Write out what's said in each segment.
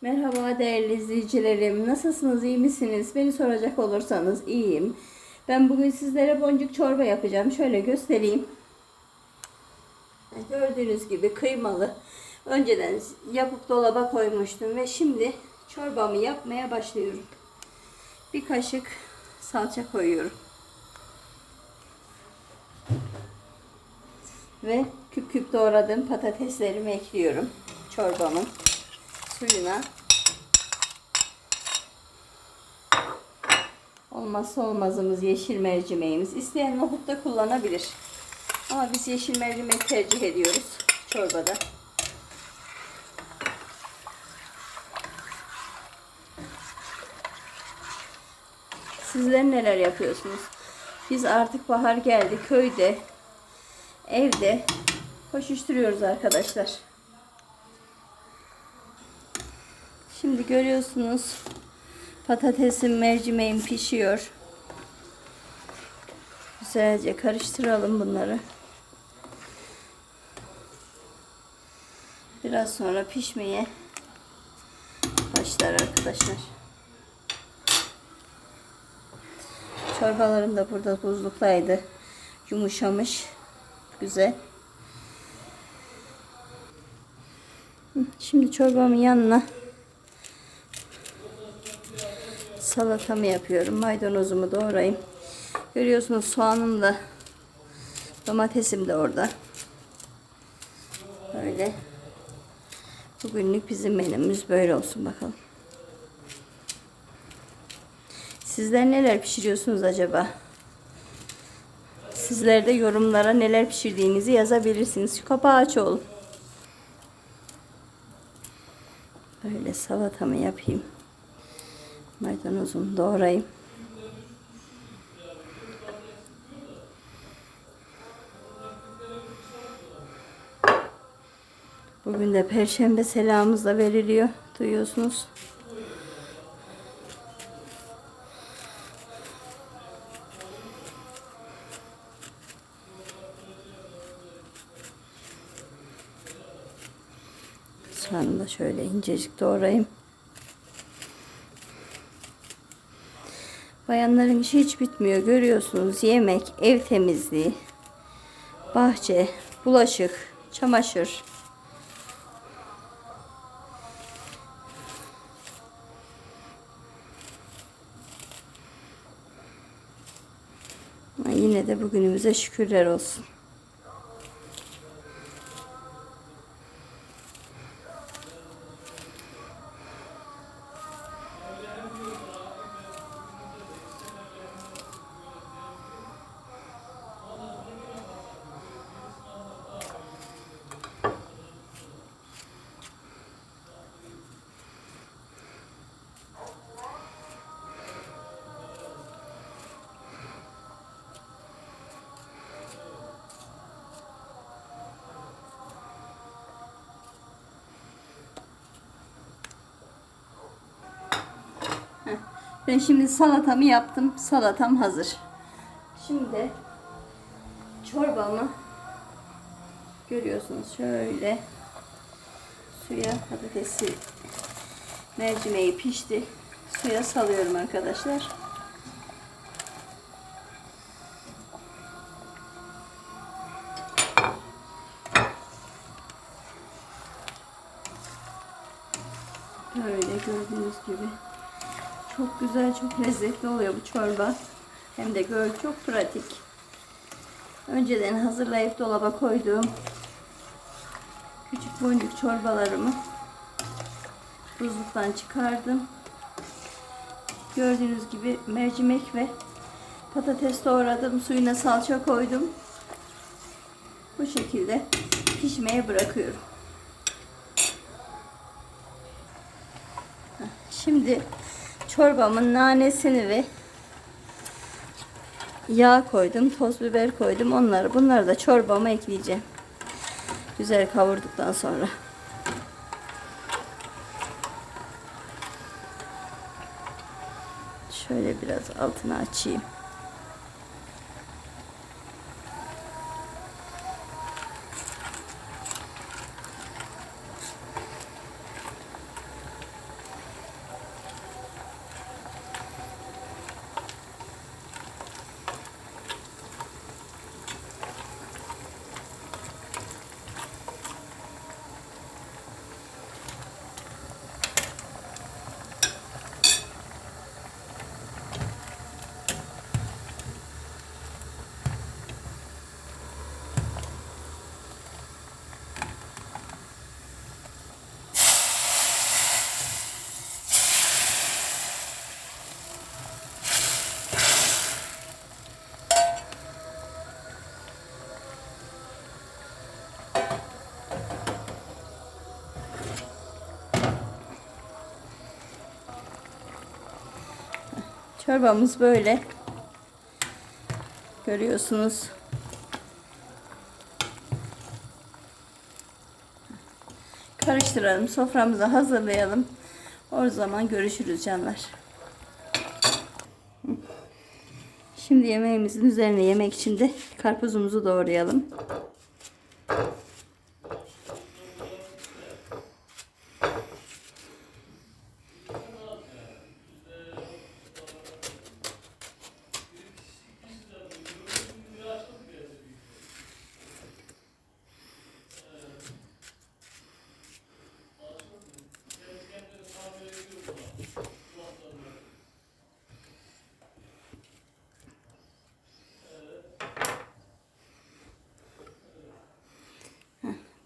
Merhaba değerli izleyicilerim. Nasılsınız? iyi misiniz? Beni soracak olursanız iyiyim. Ben bugün sizlere boncuk çorba yapacağım. Şöyle göstereyim. Gördüğünüz gibi kıymalı. Önceden yapıp dolaba koymuştum ve şimdi çorbamı yapmaya başlıyorum. Bir kaşık salça koyuyorum. Ve küp küp doğradığım patateslerimi ekliyorum çorbamın suyuna. Olmazsa olmazımız yeşil mercimeğimiz. İsteyen nohut da kullanabilir. Ama biz yeşil mercimek tercih ediyoruz çorbada. Sizler neler yapıyorsunuz? Biz artık bahar geldi. Köyde, evde koşuşturuyoruz arkadaşlar. Şimdi görüyorsunuz patatesim, mercimeğim pişiyor. Güzelce karıştıralım bunları. Biraz sonra pişmeye başlar arkadaşlar. Çorbalarım da burada buzluktaydı. Yumuşamış. Güzel. Şimdi çorbamın yanına salatamı yapıyorum. Maydanozumu doğrayayım. Görüyorsunuz soğanım da domatesim de orada. Böyle. Bugünlük bizim menümüz böyle olsun bakalım. Sizler neler pişiriyorsunuz acaba? Sizler de yorumlara neler pişirdiğinizi yazabilirsiniz. Şu kapağı aç oğlum. Böyle salatamı yapayım. Maydanozumu doğrayayım. Bugün de perşembe selamımız da veriliyor. Duyuyorsunuz. Soğanı da şöyle incecik doğrayayım. Bayanların işi hiç bitmiyor. Görüyorsunuz yemek, ev temizliği, bahçe, bulaşık, çamaşır. Ama yine de bugünümüze şükürler olsun. Ben şimdi salatamı yaptım. Salatam hazır. Şimdi çorbamı görüyorsunuz şöyle suya patatesi mercimeği pişti. Suya salıyorum arkadaşlar. Böyle gördüğünüz gibi çok güzel, çok lezzetli oluyor bu çorba. Hem de gör çok pratik. Önceden hazırlayıp dolaba koyduğum küçük boncuk çorbalarımı buzluktan çıkardım. Gördüğünüz gibi mercimek ve patates doğradım. Suyuna salça koydum. Bu şekilde pişmeye bırakıyorum. Şimdi çorbamın nanesini ve yağ koydum, toz biber koydum. Onları bunları da çorbama ekleyeceğim. Güzel kavurduktan sonra. Şöyle biraz altını açayım. Çorbamız böyle. Görüyorsunuz. Karıştıralım. Soframızı hazırlayalım. O zaman görüşürüz canlar. Şimdi yemeğimizin üzerine yemek için de karpuzumuzu doğrayalım.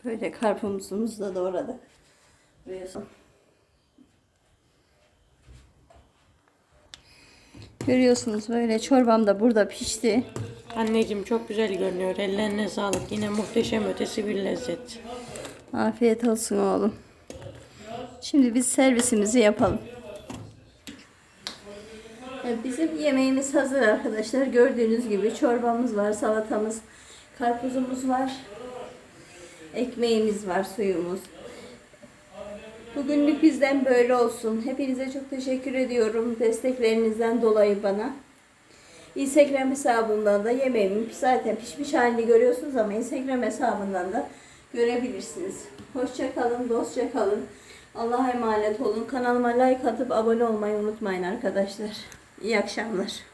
Böyle karpuzumuzu da doğradık. Görüyorsun. Görüyorsunuz böyle çorbam da burada pişti. Anneciğim çok güzel görünüyor. Ellerine sağlık. Yine muhteşem ötesi bir lezzet. Afiyet olsun oğlum. Şimdi biz servisimizi yapalım. Bizim yemeğimiz hazır arkadaşlar. Gördüğünüz gibi çorbamız var, salatamız, karpuzumuz var. Ekmeğimiz var, suyumuz. Bugünlük bizden böyle olsun. Hepinize çok teşekkür ediyorum desteklerinizden dolayı bana. Instagram hesabımdan da yemeğimin zaten pişmiş halini görüyorsunuz ama Instagram hesabından da görebilirsiniz. Hoşça kalın, dostça kalın. Allah'a emanet olun. Kanalıma like atıp abone olmayı unutmayın arkadaşlar. İyi akşamlar.